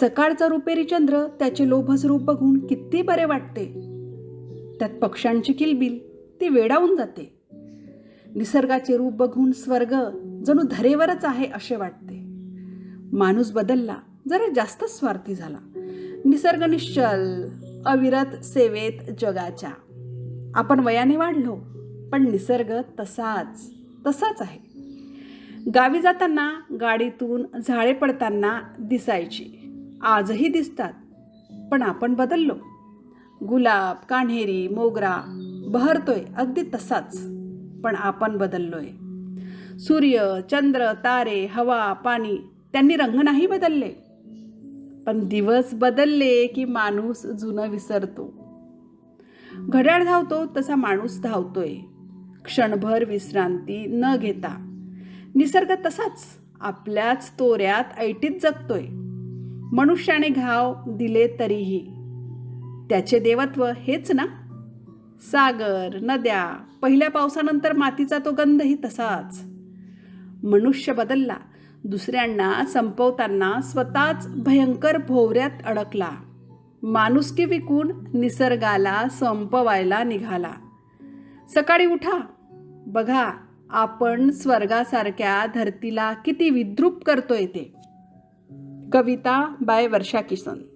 सकाळचा रुपेरी चंद्र त्याचे लोभस रूप बघून किती बरे वाटते. त्यात पक्ष्यांची किलबिल ती वेडावून जाते. निसर्गाचे रूप बघून स्वर्ग जणू धरेवरच आहे असे वाटते. माणूस बदलला जरा जास्तच स्वार्थी झाला. निसर्ग निश्चल अविरत सेवेत जगाच्या. आपण वयाने वाढलो पण निसर्ग तसाच तसाच आहे. गावी जाताना गाडीतून झाडे पडताना दिसायची. आजही दिसतात. पण आपण बदललो. गुलाब कान्हेरी मोगरा बहरतोय अगदी तसाच. पण आपण बदललोय. सूर्य चंद्र तारे हवा पाणी त्यांनी रंग नाही बदलले. पण दिवस बदलले की माणूस जुनं विसरतो. घड्याळ धावतो तसा माणूस धावतोय. क्षणभर विश्रांती न घेता. निसर्ग तसाच. आपल्याच तोऱ्यात ऐटीत जगतोय. मनुष्याने घाव दिले तरीही. त्याचे देवत्व हेच ना? सागर नद्या पहिल्या पावसानंतर मातीचा तो गंधही तसाच. मनुष्य बदलला दुसऱ्यांना संपवताना स्वतःच भयंकर भोवऱ्यात अडकला. माणुसकी विकून निसर्गाला संपवायला निघाला. सकाळी उठा. बघा आपण स्वर्गासारख्या धरतीला किती विद्रूप करतोय ते. कविता बाय वर्षा किसन.